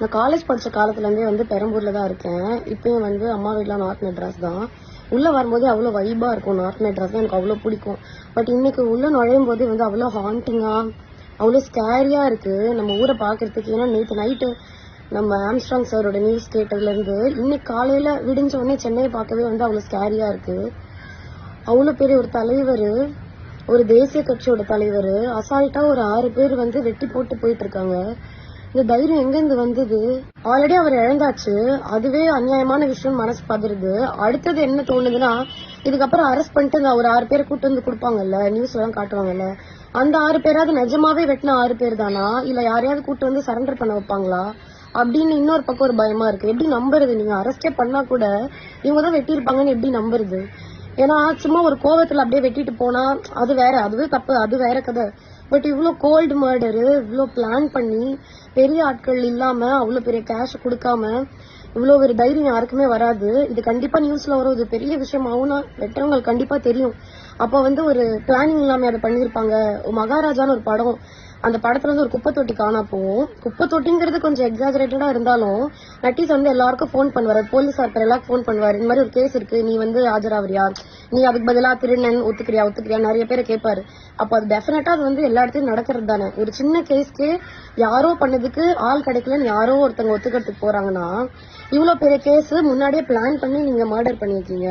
நான் காலேஜ் படித்த காலத்துலேருந்தே வந்து பெரம்பூரில் தான் இருக்கேன். இப்போயும் வந்து அம்மா வீட்டில் நார்த் மெட்ராஸ் தான். உள்ளே வரும்போதே அவ்வளோ வைபாக இருக்கும். நார்த் மெட்ராஸ் தான் எனக்கு அவ்வளோ பிடிக்கும். பட் இன்னைக்கு உள்ளே நுழையும் போதே வந்து அவ்வளோ ஹாண்டிங்காக அவ்வளோ ஸ்கேரியாக இருக்குது நம்ம ஊரை பார்க்குறதுக்கு. ஏன்னா நேற்று நைட்டு நம்ம ஆம்ஸ்ட்ராங் சாரோட நியூஸ் கேட்டதுலேருந்து இன்னைக்கு காலையில் விடிஞ்ச உடனே சென்னையை பார்க்கவே வந்து அவ்வளோ ஸ்கேரியாக இருக்குது அவ்வளோ பெரிய ஒரு தலைவர் ஒரு தேசிய கட்சியோட தலைவர் அசால்ட்டாக ஒரு ஆறு பேர் வந்து வெட்டி போட்டு போயிட்டு இருக்காங்க. இந்த தைரியம் எங்க இருந்து வந்தது? ஆல்ரெடி அவர் இழந்தாச்சு. அதுவே அநியாயமான விஷயம் மனசு பதறுது. அடுத்தது என்ன தோணுதுன்னா இதுக்கப்புறம் அரெஸ்ட் பண்ணிட்டு ஒரு ஆறு பேரை கூட்டு வந்து கொடுப்பாங்கல்ல நியூஸ் எல்லாம் காட்டுவாங்கல்ல. அந்த ஆறு பேராவது நிஜமாவே வெட்டின ஆறு பேர் தானா? இல்ல யாரையாவது கூட்டு வந்து சரண்டர் பண்ண வைப்பாங்களா? அப்படின்னு இன்னொரு பக்கம் ஒரு பயமா இருக்கு. எப்படி நம்புறது நீங்க? அரெஸ்டே பண்ணா கூட இவங்க தான் வெட்டியிருப்பாங்கன்னு எப்படி நம்புறது? ஏன்னா சும்மா ஒரு கோவத்துல அப்படியே வெட்டிட்டு போனா அது வேற. அதுவே தப்பு. அது வேற கதை. பட் இவ்ளோ கோல்டு மர்டரு இவ்வளோ பிளான் பண்ணி பெரிய ஆட்கள் இல்லாம அவ்வளோ பெரிய கேஷ் கொடுக்காம இவ்வளோ ஒரு தைரியம் யாருக்குமே வராது. இது கண்டிப்பா நியூஸ்ல வரும். இது பெரிய விஷயம். ஆகும்னா வெட்டவங்களுக்கு கண்டிப்பா தெரியும். அப்போ வந்து ஒரு பிளானிங் இல்லாம அதை பண்ணியிருப்பாங்க. மகாராஜான்னு ஒரு படம் அந்த படத்துல வந்து ஒரு குப்பை தொட்டி காணா போவோம் குப்பை தொட்டிங்கிறது கொஞ்சம் எக்ஸாஜரேட்டடா இருந்தாலும் நட்டீஸ் வந்து எல்லாருக்கும் ஃபோன் பண்ணுவாரு. போலீஸ் ஆட்கள் எல்லாருக்கும் ஃபோன் பண்ணுவாரு. இந்த மாதிரி ஒரு கேஸ் இருக்கு. நீ வந்து ஆஜராவறியா? நீ அதுக்கு பதிலா திருநன் ஒத்துக்கிறியா? ஒத்துக்கிறியா? நிறைய பேரை கேட்பாரு. அப்ப அது டெஃபினட்டா அது வந்து எல்லா இடத்துலயும் நடக்கிறது தானே. ஒரு சின்ன கேஸ்க்கு யாரோ பண்ணதுக்கு ஆள் கிடைக்கலன்னு யாரோ ஒருத்தவங்க ஒத்துக்கிறதுக்கு போறாங்கன்னா இவ்வளவு பெரிய கேஸ் முன்னாடியே பிளான் பண்ணி நீங்க மர்டர் பண்ணிருக்கீங்க.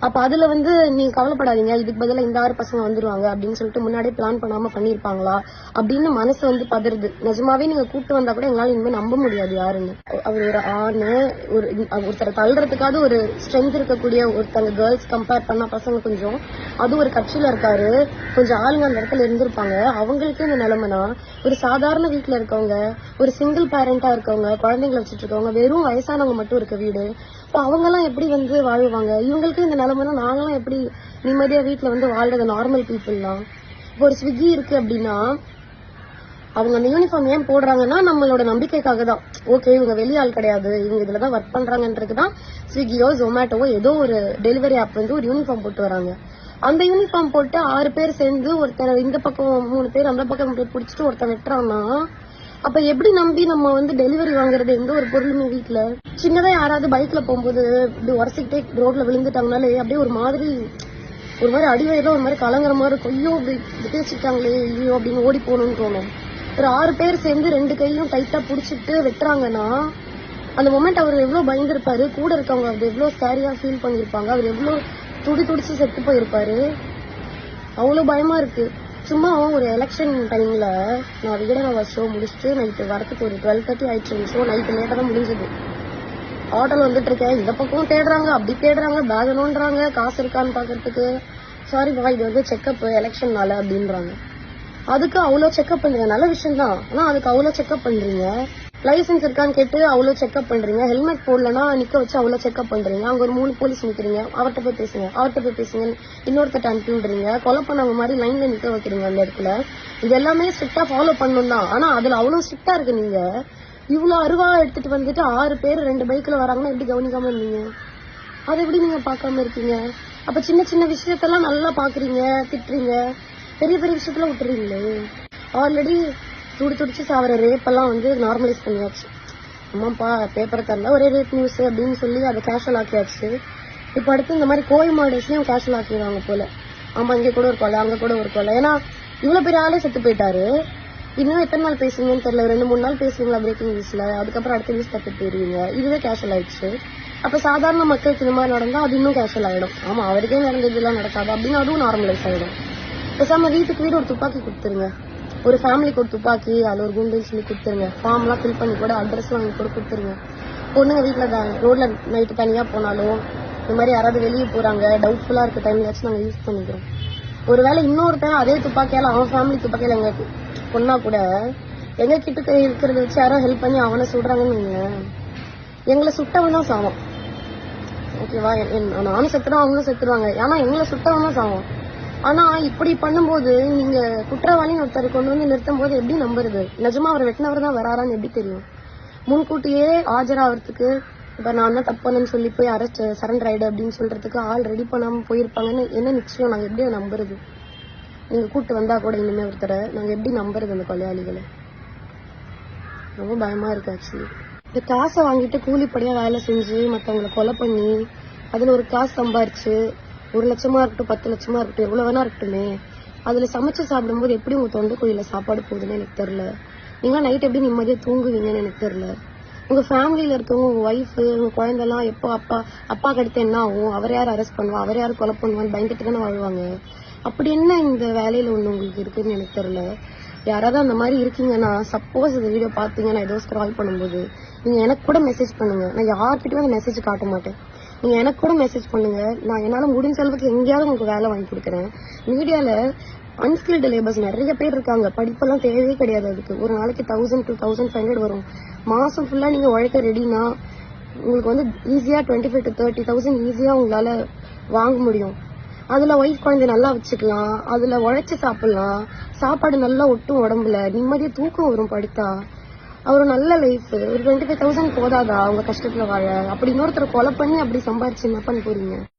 அப்ப அதுல வந்து நீங்க கவலைப்படாதீங்க. இதுக்கு பதிலாக இந்த ஆறு பசங்க வந்துருவாங்க அப்படின்னு சொல்லிட்டு முன்னாடியே பிளான் பண்ணாம பண்ணிருப்பாங்களா அப்படின்னு மனசு வந்து பதறுது. நிஜமாவே நீங்க கூப்பிட்டு வந்தா கூட எங்களால இனிமே நம்ப முடியாது யாருன்னு. அவர் ஒரு ஆணு ஒரு ஒருத்தரை தள்ளுறதுக்காவது ஒரு ஸ்ட்ரென்த் இருக்கக்கூடிய ஒருத்தங்க கேர்ள்ஸ் கம்பேர் பண்ணா பசங்க கொஞ்சம். அது ஒரு கட்சியில இருக்காரு. கொஞ்சம் ஆளுங்க அந்த இடத்துல இருந்திருப்பாங்க. அவங்களுக்கு இந்த நிலைமைனா ஒரு சாதாரண வீட்ல இருக்கவங்க ஒரு சிங்கிள் பேரண்டா இருக்கவங்க குழந்தைங்களை வச்சுட்டு இருக்கவங்க வெறும் வயசானவங்க மட்டும் இருக்க வீடு இப்போ அவங்க எல்லாம் எப்படி வந்து வாழ்வாங்க? இவங்களுக்கு இந்த நிலைமைனா நாங்களாம் எப்படி நிம்மதியா வீட்டில் வந்து வாழ்றது நார்மல் பீப்புள்லாம் இப்போ ஒரு ஸ்விக்கி இருக்கு அப்படின்னா அவங்க அந்த யூனிஃபார்ம் ஏன் போடுறாங்கன்னா நம்மளோட நம்பிக்கைக்காக தான். ஓகே இவங்க வெளியாள் கிடையாது. இவங்க இதில் தான் ஒர்க் பண்றாங்கன்றது தான் ஸ்விக்கியோ ஜொமேட்டோவோ ஏதோ ஒரு டெலிவரி ஆப் வந்து ஒரு யூனிஃபார்ம் போட்டு வராங்க. அந்த யூனிஃபார்ம் போட்டு ஆறு பேர் சேர்ந்து ஒருத்தர் இந்த பக்கம் மூணு பேர் அந்த பக்கம் பிடிச்சிட்டு ஒருத்தன் வெட்டுறான்னா அப்ப எப்படி நம்பி நம்ம வந்து டெலிவரி வாங்குறது? எந்த ஒரு பொருளுமே வீட்டுல சின்னதா யாராவது பைக்ல போகும்போது இப்படி உரசிக்கிட்டே ரோட்ல விழுந்துட்டாங்கனாலே அப்படியே ஒரு மாதிரி ஒரு மாதிரி அடிவயில ஒரு மாதிரி கலங்குற மாதிரி இருக்கும். ஐயோ இப்படி இப்படி பேசிட்டாங்களே ஐயோ அப்படின்னு ஓடி போகணும்னு தோணும். ஒரு ஆறு பேர் சேர்ந்து ரெண்டு கையும் டைட்டா புடிச்சிட்டு வெட்டுறாங்கன்னா அந்த மொமெண்ட் அவர் எவ்வளவு பயந்துருப்பாரு? கூட இருக்கவங்க அவர் எவ்வளவு ஸ்கேரியா ஃபீல் பண்ணிருப்பாங்க? அவர் எவ்வளவு துடி துடிச்சு செத்து போயிருப்பாரு? அவ்வளவு பயமா இருக்கு. சும்மா ஒரு எலெக்ஷன் டைம்ல நான் விகடனவா ஷோ முடிச்சுட்டு நைட்டு வரத்துக்கு ஒரு டுவெல் தேர்ட்டி ஆயிடுச்சு. ஷோ நைட்டு லேட்டாக தான் முடிஞ்சது. ஆட்டோல வந்துட்டு இருக்கேன். இந்த பக்கம் தேடுறாங்க. அப்படி தேடுறாங்க. பேக் நோண்டுறாங்க காசு இருக்கான்னு பாக்குறதுக்கு. சாரி பா இது வந்து செக்அப் எலெக்ஷன்னால அப்படின்றாங்க. அதுக்கு அவ்வளோ செக்அப் பண்ணுங்க நல்ல விஷயம் தான் ஆனால் அதுக்கு அவ்வளோ செக்அப் பண்றீங்க. லைசன்ஸ் இருக்கான்னு கேட்டு அவ்வளோ செக்அப் பண்றீங்க. ஹெல்மெட் போடலன்னா நிக்க வச்சு அவ்வளோ செக்அப் பண்றீங்க. அங்க ஒரு மூணு போலீஸ் நிக்கிறீங்க. அவர்கிட்ட போய் பேசுங்க. அவர்கிட்ட போய் பேசுங்க. இன்னொருத்தட்ட அனுப்பி விடுறீங்க கொலை பண்ணவங்க மாதிரி லைன்ல நிக்க வைக்கிறீங்க அந்த இடத்துல. இது எல்லாமே ஸ்ட்ரிக்டா ஃபாலோ பண்ணணும் தான். ஆனா அதுல அவ்வளவு ஸ்ட்ரிக்டா இருக்கு நீங்க. இவ்வளவு அருவா எடுத்துட்டு வந்துட்டு ஆறு பேர் ரெண்டு பைக்ல வராங்கன்னா எப்படி கவனிக்காம இருந்தீங்க? அதை எப்படி நீங்க பார்க்காம இருக்கீங்க? அப்ப சின்ன சின்ன விஷயத்தெல்லாம் நல்லா பாக்குறீங்க திட்டுறீங்க. பெரிய பெரிய விஷயத்தெல்லாம் விட்டுறீங்களே. ஆல்ரெடி துடி துடிச்சு சாவர ரேப்பெல்லாம் வந்து நார்மலைஸ் பண்ணியாச்சு. அம்மாப்பா பேப்பரை தரல ஒரே ரேப் நியூஸ் அப்படின்னு சொல்லி அதை கேஷுவல் ஆக்கியாச்சு. இப்போ அடுத்து இந்த மாதிரி கோயில் மாடல்ஸ்லயும் கேஷுவல் ஆக்கிடுவாங்க போல. ஆமா இங்கே கூட ஒரு கொலை அங்க கூட ஒரு கொலை. ஏன்னா இவ்வளவு பெரிய ஆளே செத்து போயிட்டாரு. இன்னும் எத்தனை நாள் பேசுவீங்கன்னு தெரியல. ரெண்டு மூணு நாள் பேசுவீங்களா பிரேக்கிங் நியூஸ்ல அதுக்கப்புறம் அடுத்த நியூஸ் தப்பு போயிருவீங்க இதுவே கேஷுவல் ஆயிடுச்சு. அப்ப சாதாரண மக்களுக்கு இந்த மாதிரி நடந்தா அது இன்னும் கேஷுவல் ஆயிடும். ஆமா அவருக்கே நடந்ததெல்லாம் நடக்காது. அப்படின்னு அதுவும் நார்மலைஸ் ஆயிடும். பேசாம வீட்டுக்கு வீடு ஒரு துப்பாக்கி கொடுத்துருங்க. ஒரு ஃபேமிலிக்கு ஒரு துப்பாக்கி அதில் ஒரு குண்டுன்னு சொல்லி கொடுத்துருங்க. ஃபார்ம் எல்லாம் ஃபில் பண்ணி கூட அட்ரஸ் வாங்கி கூட கொடுத்துருங்க. பொண்ணுங்க வீட்டுல ரோட்ல நைட்டு தனியா போனாலும் இந்த மாதிரி யாராவது வெளியே போறாங்க டவுட்ஃபுல்லா இருக்க டைம்லாச்சும் நாங்க யூஸ் பண்ணிக்கிறோம். ஒருவேளை இன்னொருத்தன் அதே துப்பாக்கியால அவன் ஃபேமிலி துப்பாக்கியால எங்க பொண்ணா கூட எங்க கிட்ட இருக்கிறத வச்சு யாரோ ஹெல்ப் பண்ணி அவனை சுடுறாங்கன்னு எங்களை சுட்டவன் தான் சாவம். ஓகேவா நானும் செத்துறோம் அவங்களும் செத்துருவாங்க ஏன்னா எங்களை சுட்டவன் தான் சாவான் ஆனா இப்படி பண்ணும்போது நீங்க குற்றவாளின்னு ஒருத்தர் கொண்டு வந்து நிறுத்தும் போது எப்படி நம்புறது? நிஜமா அவர் வெட்டினவர் தான் வராரான்னு எப்படி தெரியும்? முன்கூட்டியே ஆஜராகிறதுக்கு இப்ப நான் தான் தப்பு சொல்லி போய் அரெஸ்ட் சரண்டர் ஆயிடு அப்படின்னு சொல்றதுக்கு ஆள் ரெடி பண்ணாம போயிருப்பாங்கன்னு என்ன நிச்சயம்? நாங்க எப்படி நம்புறது? நீங்க கூட்டு வந்தா கூட இனிமே ஒருத்தரை நாங்க எப்படி நம்புறது அந்த கொலையாளிகளை? ரொம்ப பயமா இருக்கு ஆக்சுவலி இந்த காசை வாங்கிட்டு கூலிப்படியா வேலை செஞ்சு மத்தவங்களை கொலை பண்ணி அதுல ஒரு காசு சம்பாரிச்சு ஒரு லட்சமா இருக்கட்டும் பத்து லட்சமா இருக்கட்டும் எவ்வளவு வேணா இருக்கட்டுமே. அதுல சமைச்சு சாப்பிடும்போது எப்படி உங்க தொண்டை குழியில சாப்பாடு போகுதுன்னு எனக்கு தெரியல. நீங்க நைட் எப்படி நிம்மதியா தூங்குவீங்கன்னு எனக்கு தெரியல. உங்க ஃபேமிலியில இருக்கவங்க உங்க ஒய்ஃப் உங்க குழந்தைலாம் எப்போ அப்பா அப்பா அடுத்து என்ன ஆகும்? அவர் யார் அரெஸ்ட் பண்ணுவா? அவர் யார் கொலை பண்ணுவான்னு பயந்துட்டு தானே வாழ்வாங்க. அப்படி என்ன இந்த வேலையில ஒண்ணு உங்களுக்கு இருக்குன்னு எனக்கு தெரியல. யாராவது அந்த மாதிரி இருக்கீங்கன்னா சப்போஸ் இந்த வீடியோ பார்த்தீங்கன்னா ஏதோ ஸ்க்ரால் பண்ணும்போது நீங்க எனக்கு கூட மெசேஜ் பண்ணுங்க. நான் யார்கிட்டயும் அந்த மெசேஜ் காட்ட மாட்டேன். நீங்க எனக்கு கூட மெசேஜ் பண்ணுங்க. நான் என்னால முடிஞ்ச அளவுக்கு எங்கேயாவது உங்களுக்கு வேலை வாங்கி கொடுக்குறேன். மீடியால அன்ஸ்கில்டு லேபர்ஸ் நிறைய பேர் இருக்காங்க. படிப்பெல்லாம் தேவையே கிடையாது அதுக்கு. ஒரு நாளைக்கு thousand two thousand five hundred வரும். மாசம் ஃபுல்லா நீங்க உழைக்க ரெடினா உங்களுக்கு வந்து ஈஸியா twenty five to thirty thousand ஈஸியா உங்களால வாங்க முடியும். அதுல ஒய்ஃப் குழந்தை நல்லா வச்சுக்கலாம். அதுல உழைச்சு சாப்பிடலாம். சாப்பாடு நல்லா ஒட்டும் உடம்புல. நிம்மதியா தூக்கம் வரும் படுத்தா. அவர் நல்ல லைஃப் ஒரு டுவெண்ட்டி ஃபைவ் தௌசண்ட் போதாதா? அவங்க கஷ்டத்துல வாழ. அப்படி இன்னொருத்தர் கொலை பண்ணி அப்படி சம்பாரிச்சு என்ன பண்ண போறீங்க?